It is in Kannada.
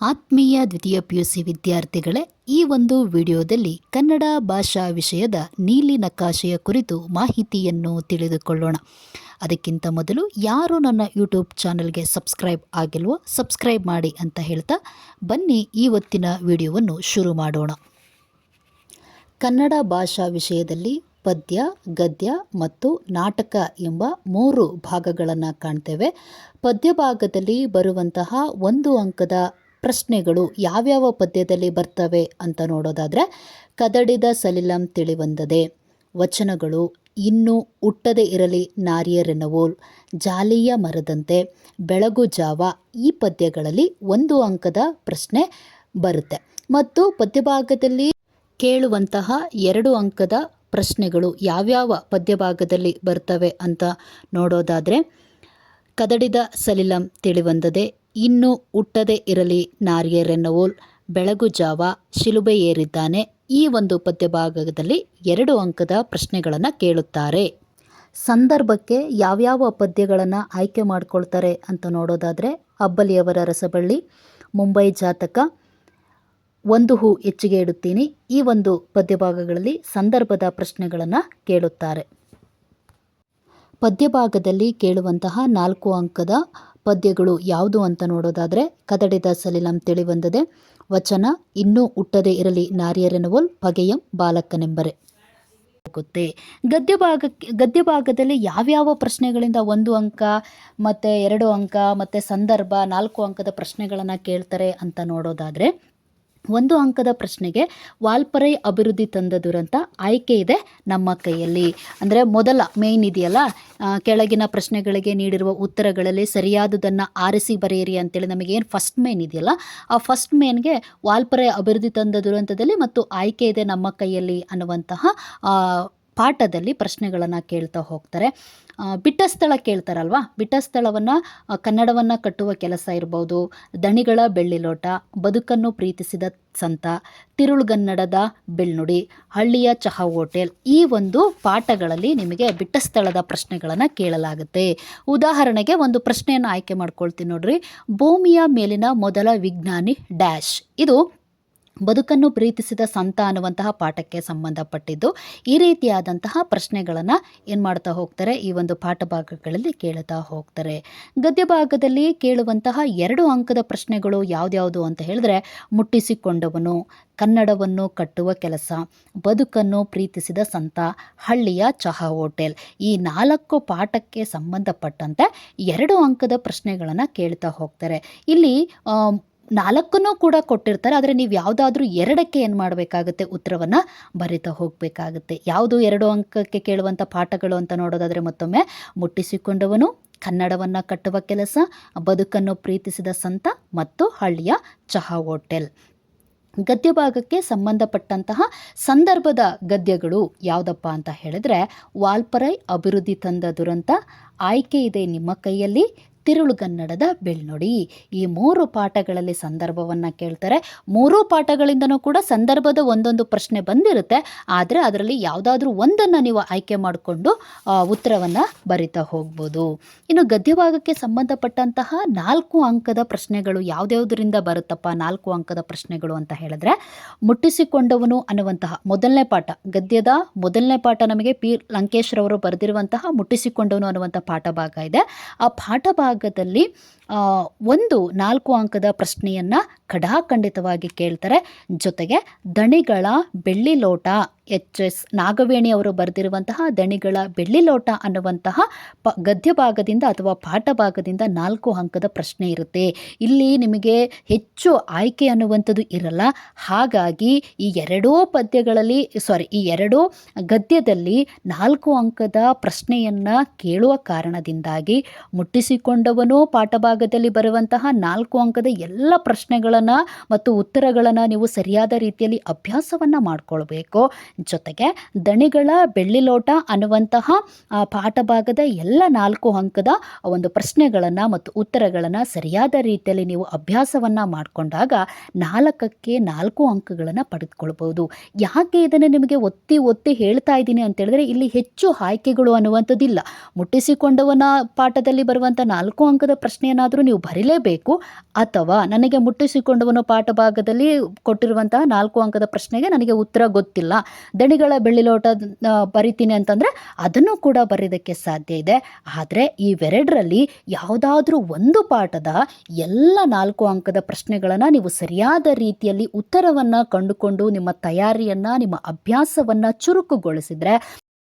ಆತ್ಮೀಯ ದ್ವಿತೀಯ ಪಿ ಯು ಸಿ ವಿದ್ಯಾರ್ಥಿಗಳೇ, ಈ ಒಂದು ವಿಡಿಯೋದಲ್ಲಿ ಕನ್ನಡ ಭಾಷಾ ವಿಷಯದ ನೀಲಿ ನಕಾಶೆಯ ಕುರಿತು ಮಾಹಿತಿಯನ್ನು ತಿಳಿದುಕೊಳ್ಳೋಣ. ಅದಕ್ಕಿಂತ ಮೊದಲು ಯಾರು ನನ್ನ ಯೂಟ್ಯೂಬ್ ಚಾನಲ್ಗೆ ಸಬ್ಸ್ಕ್ರೈಬ್ ಆಗಿಲ್ವೋ ಸಬ್ಸ್ಕ್ರೈಬ್ ಮಾಡಿ ಅಂತ ಹೇಳ್ತಾ ಬನ್ನಿ ಇವತ್ತಿನ ವಿಡಿಯೋವನ್ನು ಶುರು ಮಾಡೋಣ. ಕನ್ನಡ ಭಾಷಾ ವಿಷಯದಲ್ಲಿ ಪದ್ಯ, ಗದ್ಯ ಮತ್ತು ನಾಟಕ ಎಂಬ ಮೂರು ಭಾಗಗಳನ್ನು ಕಾಣ್ತೇವೆ. ಪದ್ಯ ಭಾಗದಲ್ಲಿ ಬರುವಂತಹ ಒಂದು ಅಂಕದ ಪ್ರಶ್ನೆಗಳು ಯಾವ್ಯಾವ ಪದ್ಯದಲ್ಲಿ ಬರ್ತವೆ ಅಂತ ನೋಡೋದಾದರೆ, ಕದಡಿದ ಸಲಿಲಂ ತಿಳಿವಂದದೆ. ವಚನಗಳು, ಇನ್ನು ಹುಟ್ಟದೇ ಇರಲಿ ನಾರಿಯರೆನವೋಲ್ ಜಾಲಿಯ ಮರದಂತೆ ಬೆಳಗು ಜಾವ, ಈ ಪದ್ಯಗಳಲ್ಲಿ ಒಂದು ಅಂಕದ ಪ್ರಶ್ನೆ ಬರುತ್ತೆ. ಮತ್ತು ಪದ್ಯಭಾಗದಲ್ಲಿ ಕೇಳುವಂತಹ ಎರಡು ಅಂಕದ ಪ್ರಶ್ನೆಗಳು ಯಾವ್ಯಾವ ಪದ್ಯಭಾಗದಲ್ಲಿ ಬರ್ತವೆ ಅಂತ ನೋಡೋದಾದರೆ, ಕದಡಿದ ಸಲಿಲಂ ತಿಳಿವಂದದೆ ಇನ್ನು ಹುಟ್ಟದೇ ಇರಲಿ ನಾರಿಯರೆನ್ನವೋಲ್. ಬೆಳಗು ಜಾವ ಶಿಲುಬೆ ಏರಿದ್ದಾನೆ. ಈ ಒಂದು ಪದ್ಯಭಾಗದಲ್ಲಿ ಎರಡು ಅಂಕದ ಪ್ರಶ್ನೆಗಳನ್ನು ಕೇಳುತ್ತಾರೆ. ಸಂದರ್ಭಕ್ಕೆ ಯಾವ್ಯಾವ ಪದ್ಯಗಳನ್ನು ಆಯ್ಕೆ ಮಾಡ್ಕೊಳ್ತಾರೆ ಅಂತ ನೋಡೋದಾದರೆ ಅಬ್ಬಲಿಯವರ ರಸಬಳ್ಳಿ, ಮುಂಬೈ ಜಾತಕ, ಒಂದು ಹೂ ಹೆಚ್ಚಿಗೆ ಇಡುತ್ತೀನಿ. ಈ ಒಂದು ಪದ್ಯಭಾಗಗಳಲ್ಲಿ ಸಂದರ್ಭದ ಪ್ರಶ್ನೆಗಳನ್ನು ಕೇಳುತ್ತಾರೆ. ಪದ್ಯಭಾಗದಲ್ಲಿ ಕೇಳುವಂತಹ ನಾಲ್ಕು ಅಂಕದ ಪದ್ಯಗಳು ಯಾವುದು ಅಂತ ನೋಡೋದಾದರೆ ಕದಡಿದ ಸಲಿಲಂ ತಿಳಿಬಂದದೆ ವಚನ ಇನ್ನೂ ಹುಟ್ಟದೇ ಇರಲಿ ನಾರಿಯರೆನವೋಲ್ ಪಗೆಯಂ ಬಾಲಕನೆಂಬರೆ. ಗೊತ್ತೆ? ಗದ್ಯ ಭಾಗಕ್ಕೆ ಗದ್ಯ ಭಾಗದಲ್ಲಿ ಯಾವ್ಯಾವ ಪ್ರಶ್ನೆಗಳಿಂದ ಒಂದು ಅಂಕ, ಮತ್ತು ಎರಡು ಅಂಕ, ಮತ್ತು ಸಂದರ್ಭ, ನಾಲ್ಕು ಅಂಕದ ಪ್ರಶ್ನೆಗಳನ್ನು ಕೇಳ್ತಾರೆ ಅಂತ ನೋಡೋದಾದರೆ ಒಂದು ಅಂಕದ ಪ್ರಶ್ನೆಗೆ ವಾಲ್ಪರೈ ಅಭಿವೃದ್ಧಿ ತಂದ ದುರಂತ ಆಯ್ಕೆ ಇದೆ ನಮ್ಮ ಕೈಯಲ್ಲಿ. ಅಂದರೆ ಮೊದಲ ಮೇಯ್ನ್ ಇದೆಯಲ್ಲ ಕೆಳಗಿನ ಪ್ರಶ್ನೆಗಳಿಗೆ ನೀಡಿರುವ ಉತ್ತರಗಳಲ್ಲಿ ಸರಿಯಾದುದನ್ನು ಆರಿಸಿ ಬರೆಯಿರಿ ಅಂತೇಳಿ ನಮಗೇನು ಫಸ್ಟ್ ಮೇನ್ ಇದೆಯಲ್ಲ, ಆ ಫಸ್ಟ್ ಮೇನ್ಗೆ ವಾಲ್ಪರೈ ಅಭಿವೃದ್ಧಿ ತಂದ ದುರಂತದಲ್ಲಿ ಮತ್ತು ಆಯ್ಕೆ ಇದೆ ನಮ್ಮ ಕೈಯಲ್ಲಿ ಅನ್ನುವಂತಹ ಪಾಠದಲ್ಲಿ ಪ್ರಶ್ನೆಗಳನ್ನು ಕೇಳ್ತಾ ಹೋಗ್ತಾರೆ. ಬಿಟ್ಟ ಸ್ಥಳ ಕೇಳ್ತಾರಲ್ವಾ? ಬಿಟ್ಟ ಸ್ಥಳವನ್ನು ಕನ್ನಡವನ್ನು ಕಟ್ಟುವ ಕೆಲಸ ಇರ್ಬೋದು. ದಣಿಗಳ ಬೆಳ್ಳಿಲೋಟ, ಬದುಕನ್ನು ಪ್ರೀತಿಸಿದ ಸಂತ, ತಿರುಳುಗನ್ನಡದ ಬೆಳ್ನುಡಿ, ಹಳ್ಳಿಯ ಚಹಾ ಹೋಟೆಲ್ ಈ ಒಂದು ಪಾಠಗಳಲ್ಲಿ ನಿಮಗೆ ಬಿಟ್ಟ ಸ್ಥಳದ ಪ್ರಶ್ನೆಗಳನ್ನು ಕೇಳಲಾಗುತ್ತೆ. ಉದಾಹರಣೆಗೆ ಒಂದು ಪ್ರಶ್ನೆಯನ್ನು ಆಯ್ಕೆ ಮಾಡ್ಕೊಳ್ತೀನಿ ನೋಡ್ರಿ. ಭೂಮಿಯ ಮೇಲಿನ ಮೊದಲ ವಿಜ್ಞಾನಿ ಡ್ಯಾಶ್. ಇದು ಬದುಕನ್ನು ಪ್ರೀತಿಸಿದ ಸಂತ ಅನ್ನುವಂತಹ ಪಾಠಕ್ಕೆ ಸಂಬಂಧಪಟ್ಟಿದ್ದು, ಈ ರೀತಿಯಾದಂತಹ ಪ್ರಶ್ನೆಗಳನ್ನು ಏನು ಮಾಡ್ತಾ ಹೋಗ್ತಾರೆ? ಈ ಒಂದು ಪಾಠ ಭಾಗಗಳಲ್ಲಿ ಕೇಳುತ್ತಾ ಹೋಗ್ತಾರೆ. ಗದ್ಯ ಭಾಗದಲ್ಲಿ ಕೇಳುವಂತಹ ಎರಡು ಅಂಕದ ಪ್ರಶ್ನೆಗಳು ಯಾವ್ದ್ಯಾವುದು ಅಂತ ಹೇಳಿದ್ರೆ, ಮುಟ್ಟಿಸಿಕೊಂಡವನು, ಕನ್ನಡವನ್ನು ಕಟ್ಟುವ ಕೆಲಸ, ಬದುಕನ್ನು ಪ್ರೀತಿಸಿದ ಸಂತ, ಹಳ್ಳಿಯ ಚಹಾ ಹೋಟೆಲ್. ಈ ನಾಲ್ಕು ಪಾಠಕ್ಕೆ ಸಂಬಂಧಪಟ್ಟಂತೆ ಎರಡು ಅಂಕದ ಪ್ರಶ್ನೆಗಳನ್ನು ಕೇಳ್ತಾ ಹೋಗ್ತಾರೆ. ಇಲ್ಲಿ ನಾಲ್ಕನ್ನೂ ಕೂಡ ಕೊಟ್ಟಿರ್ತಾರೆ, ಆದರೆ ನೀವು ಯಾವುದಾದ್ರೂ ಎರಡಕ್ಕೆ ಏನು ಮಾಡಬೇಕಾಗುತ್ತೆ? ಉತ್ತರವನ್ನು ಬರಿತಾ ಹೋಗಬೇಕಾಗುತ್ತೆ. ಯಾವುದು ಎರಡು ಅಂಕಕ್ಕೆ ಕೇಳುವಂಥ ಪಾಠಗಳು ಅಂತ ನೋಡೋದಾದರೆ ಮತ್ತೊಮ್ಮೆ, ಮುಟ್ಟಿಸಿಕೊಂಡವನು ಕನ್ನಡವನ್ನು ಕಟ್ಟುವ ಕೆಲಸ, ಬದುಕನ್ನು ಪ್ರೀತಿಸಿದ ಸಂತ ಮತ್ತು ಹಳ್ಳಿಯ ಚಹಾ ಹೋಟೆಲ್. ಗದ್ಯ ಭಾಗಕ್ಕೆ ಸಂಬಂಧಪಟ್ಟಂತಹ ಸಂದರ್ಭದ ಗದ್ಯಗಳು ಯಾವುದಪ್ಪ ಅಂತ ಹೇಳಿದ್ರೆ, ವಾಲ್ಪರೈ ಅಭಿವೃದ್ಧಿ ತಂದ ದುರಂತ, ಆಯ್ಕೆ ಇದೆ ನಿಮ್ಮ ಕೈಯಲ್ಲಿ ತಿರುಳುಗನ್ನಡದ ಬೆಳ್ನುಡಿ. ಈ ಮೂರು ಪಾಠಗಳಲ್ಲಿ ಸಂದರ್ಭವನ್ನು ಕೇಳ್ತಾರೆ. ಮೂರೂ ಪಾಠಗಳಿಂದನೂ ಕೂಡ ಸಂದರ್ಭದ ಒಂದೊಂದು ಪ್ರಶ್ನೆ ಬಂದಿರುತ್ತೆ. ಆದರೆ ಅದರಲ್ಲಿ ಯಾವುದಾದ್ರೂ ಒಂದನ್ನು ನೀವು ಆಯ್ಕೆ ಮಾಡಿಕೊಂಡು ಉತ್ತರವನ್ನು ಬರಿತಾ ಹೋಗ್ಬೋದು. ಇನ್ನು ಗದ್ಯಭಾಗಕ್ಕೆ ಸಂಬಂಧಪಟ್ಟಂತಹ ನಾಲ್ಕು ಅಂಕದ ಪ್ರಶ್ನೆಗಳು ಯಾವುದ್ಯಾವುದರಿಂದ ಬರುತ್ತಪ್ಪ, ನಾಲ್ಕು ಅಂಕದ ಪ್ರಶ್ನೆಗಳು ಅಂತ ಹೇಳಿದ್ರೆ, ಮುಟ್ಟಿಸಿಕೊಂಡವನು ಅನ್ನುವಂತಹ ಮೊದಲನೇ ಪಾಠ, ಗದ್ಯದ ಮೊದಲನೇ ಪಾಠ ನಮಗೆ ಪಿ. ಲಂಕೇಶ್ರವರು ಬರೆದಿರುವಂತಹ ಮುಟ್ಟಿಸಿಕೊಂಡವನು ಅನ್ನುವಂಥ ಪಾಠ ಭಾಗ ಇದೆ. ಆ ಪಾಠ ಭಾಗದಲ್ಲಿ ಒಂದು ನಾಲ್ಕು ಅಂಕದ ಪ್ರಶ್ನೆಯನ್ನು ಖಡಾಖಂಡಿತವಾಗಿ ಕೇಳ್ತಾರೆ. ಜೊತೆಗೆ ದಣಿಗಳ ಬೆಳ್ಳಿ ಲೋಟ ಎಚ್ ಎಸ್ ನಾಗವೇಣಿ ಅವರು ಬರೆದಿರುವಂತಹ ದಣಿಗಳ ಬೆಳ್ಳಿ ಲೋಟ ಅನ್ನುವಂತಹ ಪ ಗದ್ಯ ಭಾಗದಿಂದ ಅಥವಾ ಪಾಠ ಭಾಗದಿಂದ ನಾಲ್ಕು ಅಂಕದ ಪ್ರಶ್ನೆ ಇರುತ್ತೆ. ಇಲ್ಲಿ ನಿಮಗೆ ಹೆಚ್ಚು ಆಯ್ಕೆ ಅನ್ನುವಂಥದ್ದು ಇರಲ್ಲ. ಹಾಗಾಗಿ ಈ ಎರಡೂ ಪದ್ಯಗಳಲ್ಲಿ ಸಾರಿ ಈ ಎರಡೂ ಗದ್ಯದಲ್ಲಿ ನಾಲ್ಕು ಅಂಕದ ಪ್ರಶ್ನೆಯನ್ನು ಕೇಳುವ ಕಾರಣದಿಂದಾಗಿ ಮುಟ್ಟಿಸಿಕೊಂಡವನು ಪಾಠಭಾಗದಲ್ಲಿ ಬರುವಂತಹ ನಾಲ್ಕು ಅಂಕದ ಎಲ್ಲ ಪ್ರಶ್ನೆಗಳನ್ನು ಮತ್ತು ಉತ್ತರಗಳನ್ನು ನೀವು ಸರಿಯಾದ ರೀತಿಯಲ್ಲಿ ಅಭ್ಯಾಸವನ್ನು ಮಾಡಿಕೊಳ್ಬೇಕು. ಜೊತೆಗೆ ದಣಿಗಳ ಬೆಳ್ಳಿ ಲೋಟ ಅನ್ನುವಂತಹ ಪಾಠ ಪಾಠಭಾಗದ ಎಲ್ಲ ನಾಲ್ಕು ಅಂಕದ ಒಂದು ಪ್ರಶ್ನೆಗಳನ್ನು ಮತ್ತು ಉತ್ತರಗಳನ್ನು ಸರಿಯಾದ ರೀತಿಯಲ್ಲಿ ನೀವು ಅಭ್ಯಾಸವನ್ನು ಮಾಡಿಕೊಂಡಾಗ ನಾಲ್ಕಕ್ಕೆ ನಾಲ್ಕು ಅಂಕಗಳನ್ನು ಪಡೆದುಕೊಳ್ಬೋದು ಯಾಕೆ ಇದನ್ನು ನಿಮಗೆ ಒತ್ತಿ ಒತ್ತಿ ಹೇಳ್ತಾ ಇದ್ದೀನಿ ಅಂತ ಹೇಳಿದ್ರೆ ಇಲ್ಲಿ ಹೆಚ್ಚು ಆಯ್ಕೆಗಳು ಅನ್ನುವಂಥದ್ದಿಲ್ಲ. ಮುಟ್ಟಿಸಿಕೊಂಡವನ ಪಾಠದಲ್ಲಿ ಬರುವಂಥ ನಾಲ್ಕು ಅಂಕದ ಪ್ರಶ್ನೆಯನ್ನಾದರೂ ನೀವು ಬರೀಲೇಬೇಕು. ಅಥವಾ ನನಗೆ ಮುಟ್ಟಿಸಿಕೊಂಡವನ ಪಾಠ ಭಾಗದಲ್ಲಿ ಕೊಟ್ಟಿರುವಂತಹ ನಾಲ್ಕು ಅಂಕದ ಪ್ರಶ್ನೆಗೆ ನನಗೆ ಉತ್ತರ ಗೊತ್ತಿಲ್ಲ. ದಣಿಗಳ ಬೆಳ್ಳಿಲೋಟ ಬರಿತೀನಿ ಅಂತಂದರೆ ಅದನ್ನು ಕೂಡ ಬರೆಯೋದಕ್ಕೆ ಸಾಧ್ಯ ಇದೆ. ಆದರೆ ಇವೆರಡರಲ್ಲಿ ಯಾವುದಾದ್ರೂ ಒಂದು ಪಾಠದ ಎಲ್ಲ ನಾಲ್ಕು ಅಂಕದ ಪ್ರಶ್ನೆಗಳನ್ನು ನೀವು ಸರಿಯಾದ ರೀತಿಯಲ್ಲಿ ಉತ್ತರವನ್ನು ಕಂಡುಕೊಂಡು ನಿಮ್ಮ ತಯಾರಿಯನ್ನು, ನಿಮ್ಮ ಅಭ್ಯಾಸವನ್ನು ಚುರುಕುಗೊಳಿಸಿದರೆ